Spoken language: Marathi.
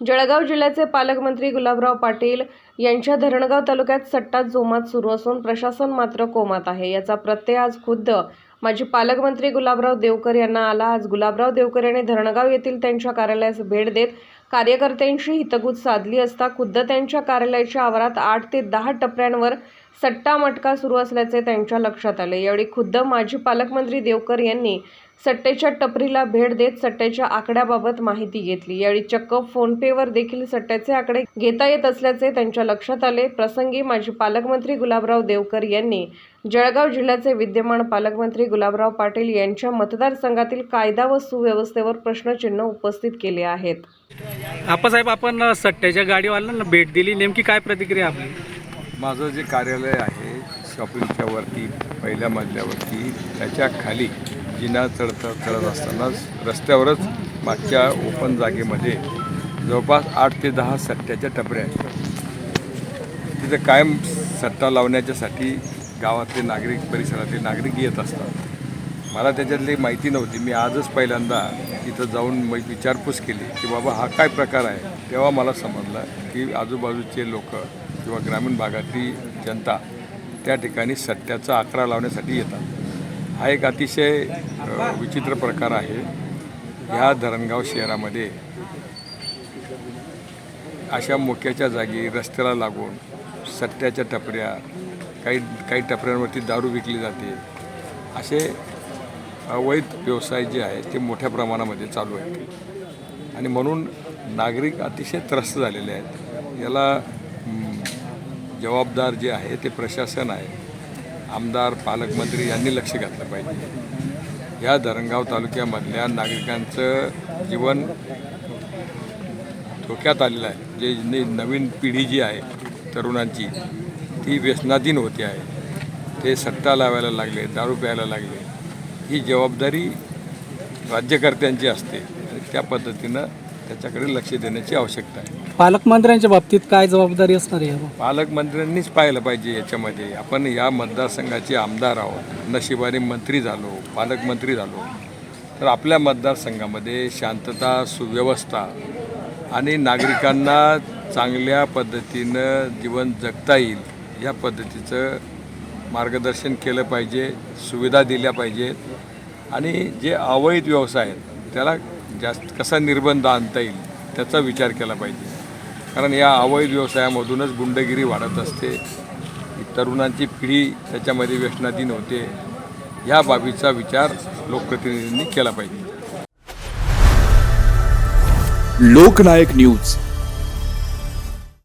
जळगाव जिल्ह्याचे पालकमंत्री गुलाबराव पाटील यांच्या धरणगाव तालुक्यात सट्टा जोमात सुरू असून प्रशासन मात्र कोमात आहे. याचा प्रत्यय आज खुद्द. माजी पालकमंत्री गुलाबराव देवकर यांना आला. आज गुलाबराव देवकर यांनी धरणगाव येथील त्यांच्या कार्यालयास भेट देत कार्यकर्त्यांशी हितगुज साधली असता खुद्द त्यांच्या कार्यालयाच्या आवारात आठ ते दहा टपऱ्यांवर सट्टा मटका सुरू असल्याचे त्यांच्या लक्षात आले. यावेळी खुद्द माजी पालकमंत्री देवकर यांनी सट्टेच्या टपरीला भेट देत सट्ट्याच्या आकड्याबाबत माहिती घेतली. यावेळी चक्क फोनपेवर देखील सट्ट्याचे आकडे घेता येत असल्याचे त्यांच्या लक्षात आले. प्रसंगी माजी पालकमंत्री गुलाबराव देवकर यांनी जळगाव जिल्ह्याचे विद्यमान पालकमंत्री गुलाबराव पाटील यांच्या मतदारसंघातील कायदा व सुव्यवस्थेवर प्रश्नचिन्ह उपस्थित केले आहेत. आपण सट्ट्याच्या गाडीवाल्यांना भेट दिली. नेमकी काय प्रतिक्रिया आपली? माझं जे कार्यालय आहे शॉपिंगच्या वरती पहिल्या मजल्यावरती त्याच्याखाली जिना चढत चढत असतानाच रस्त्यावरच मागच्या ओपन जागेमध्ये जवळपास आठ ते दहा सट्ट्याच्या टपऱ्या आहेत. तिथं कायम सट्टा लावण्याच्यासाठी गावातले नागरिक परिसरातले नागरिक येत असतात. मला त्याच्यातली माहिती नव्हती. मी आजच पहिल्यांदा तिथं जाऊन मग विचारपूस केली की बाबा हा काय प्रकार आहे? तेव्हा मला समजलं की आजूबाजूचे लोक किंवा ग्रामीण भागातली जनता त्या ठिकाणी सट्ट्याचा आकडा लावण्यासाठी येतात. हा एक अतिशय विचित्र प्रकार आहे. ह्या धरणगाव शहरामध्ये अशा मोक्याच्या जागी रस्त्याला लागून सट्ट्याच्या टपऱ्या काही काही टपऱ्यांवरती दारू विकली जाते. असे अवैध व्यवसाय जे आहे ते मोठ्या प्रमाणामध्ये चालू आहेत. आणि म्हणून नागरिक अतिशय त्रस्त झालेले आहेत. याला जबाबदार जे आहे ते प्रशासन आहे. आमदार पालकमंत्री यांनी लक्ष घातलं पाहिजे. या धरणगाव तालुक्यामधल्या नागरिकांचं जीवन धोक्यात आलेलं आहे. जे नवीन पिढी जी आहे तरुणांची ती व्यसनाधीन होते आहे. ते सट्टा लावायला लागले दारू प्यायला लागले. ही जबाबदारी राज्यकर्त्यांची असते आणि त्या पद्धतीनं त्याच्याकडे लक्ष देण्याची आवश्यकता आहे. पालकमंत्र्यांच्या बाबतीत काय जबाबदारी असणार आहे पालकमंत्र्यांनीच पाहिलं पाहिजे याच्यामध्ये. आपण या मतदारसंघाचे आमदार आहोत. नशिबाने मंत्री झालो पालकमंत्री झालो. तर आपल्या मतदारसंघामध्ये शांतता सुव्यवस्था आणि नागरिकांना चांगल्या पद्धतीनं जीवन जगता येईल या पद्धतीचं मार्गदर्शन केलं पाहिजे सुविधा दिल्या पाहिजेत. आणि जे अवैध व्यवसाय आहेत त्याला जास्त कसा निर्बंध आणता येईल त्याचा विचार केला पाहिजे. कारण या अवैध व्यवसायामधूनच गुंडगिरी वाढत असते. तरुणांची पिढी त्याच्यामध्ये व्यसनाधीन होते. या बाबीचा विचार लोकप्रतिनिधींनी केला पाहिजे. लोकनायक न्यूज.